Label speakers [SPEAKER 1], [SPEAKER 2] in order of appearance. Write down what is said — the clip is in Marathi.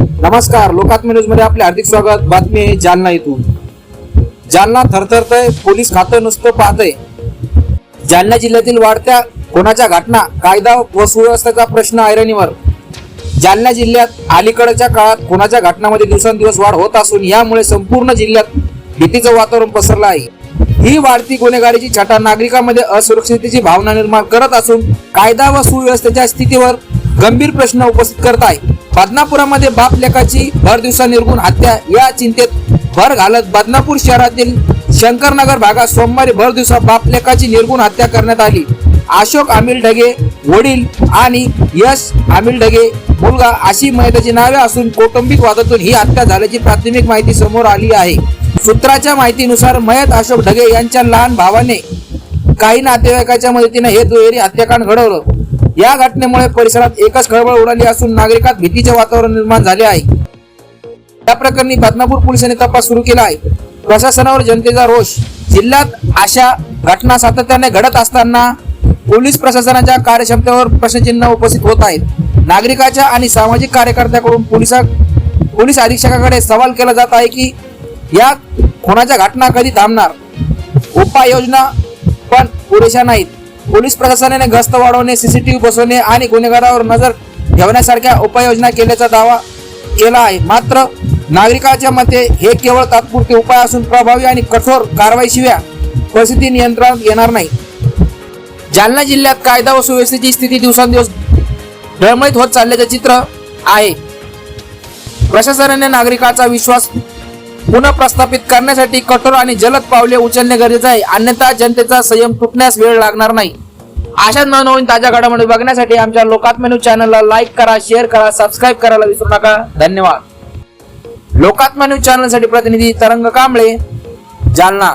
[SPEAKER 1] नमस्कार लोकात्म न्यूजमध्ये आपले हार्दिक स्वागत. बातमी आहे जालना इथून. जालना थरथरतय पोलीस खातं नुसतं पाहतंय. जालना जिल्ह्यातील वाढत्या कोणाच्या घटना कायदा व सुव्यवस्थेचा प्रश्न ऐरणीवर. जालना जिल्ह्यात अलीकडच्या काळात कोणाच्या घटनामध्ये दिवसेंदिवस वाढ होत असून यामुळे संपूर्ण जिल्ह्यात भीतीचं वातावरण पसरलं आहे. ही वाढती गुन्हेगारीची छटा नागरिकांमध्ये असुरक्षिततेची भावना निर्माण करत असून कायदा व सुव्यवस्थेच्या स्थितीवर गंभीर प्रश्न उपस्थित करत आहे बदनापुरामध्ये बाप लेखाची भर दिवसा निर्गुण हत्या या चिंतेत भर घालत बदनापूर शहरातील शंकरनगर भागात सोमवारी भर दिवसा बाप लेखाची निर्गुण हत्या करण्यात आली. अशोक आमिल ढगे वडील आणि यश आमिल ढगे मुलगा अशी महिलाची नावे असून कौटुंबिक वादातून ही हत्या झाल्याची प्राथमिक माहिती समोर आली आहे. सूत्राच्या माहितीनुसार मयत अशोक ढगे यांच्या लहान भावाने काही नातेवाईकाच्या मदतीने हे दुहेरी हत्याकांड घडवलं. या घटनेमुळे परिसरात एकच खळबळ उडाली असून नागरिकात भीतीचे वातावरण निर्माण झाले आहे. या प्रकरणी बदनापूर पोलिसांनी तपास सुरू केला आहे. प्रशासनावर जनतेचा रोष. जिल्ह्यात अशा घटना सातत्याने घडत असताना पोलीस प्रशासनाच्या कार्यक्षमतेवर प्रश्नचिन्ह उपस्थित होत आहेत. नागरिकाच्या आणि सामाजिक कार्यकर्त्याकडून पोलिसा पोलीस अधीक्षकाकडे सवाल केला जात आहे की या खुनाच्या घटना कधी थांबणार? उपाययोजना पण पुरेशा नाहीत. पोलीस प्रशासनाने गस्त वाढवणे सीसीटीव्ही बसवणे आणि गुन्हेगारावर नजर ठेवण्यासारख्या उपाययोजना केल्याचा दावा केला आहे. मात्र नागरिकाच्या मते हे केवळ तात्पुरते उपाय असून प्रभावी आणि कठोर कारवाईशिवाय परिस्थिती नियंत्रणात येणार नाही. जालना जिल्ह्यात कायदा व सुव्यवस्थेची स्थिती दिवसेंदिवस डळमळीत होत चालल्याचे चित्र आहे. प्रशासनाने नागरिकाचा विश्वास पुनः प्रस्थापित करण्यासाठी कठोर आणि जलद पावले उचलणे गरजेचे आहे. अन्यथा जनतेचा संयम तुटण्यास वेळ लागणार नाही. अशाच नवनवीन ताज्या घडामोडी बघण्यासाठी आमच्या लोकात्म न्यूज चॅनलला लाईक करा शेअर करा सबस्क्राईब करायला विसरू नका. धन्यवाद. लोकात्म न्यूज चॅनलसाठी प्रतिनिधी तरंग कांबळे जालना.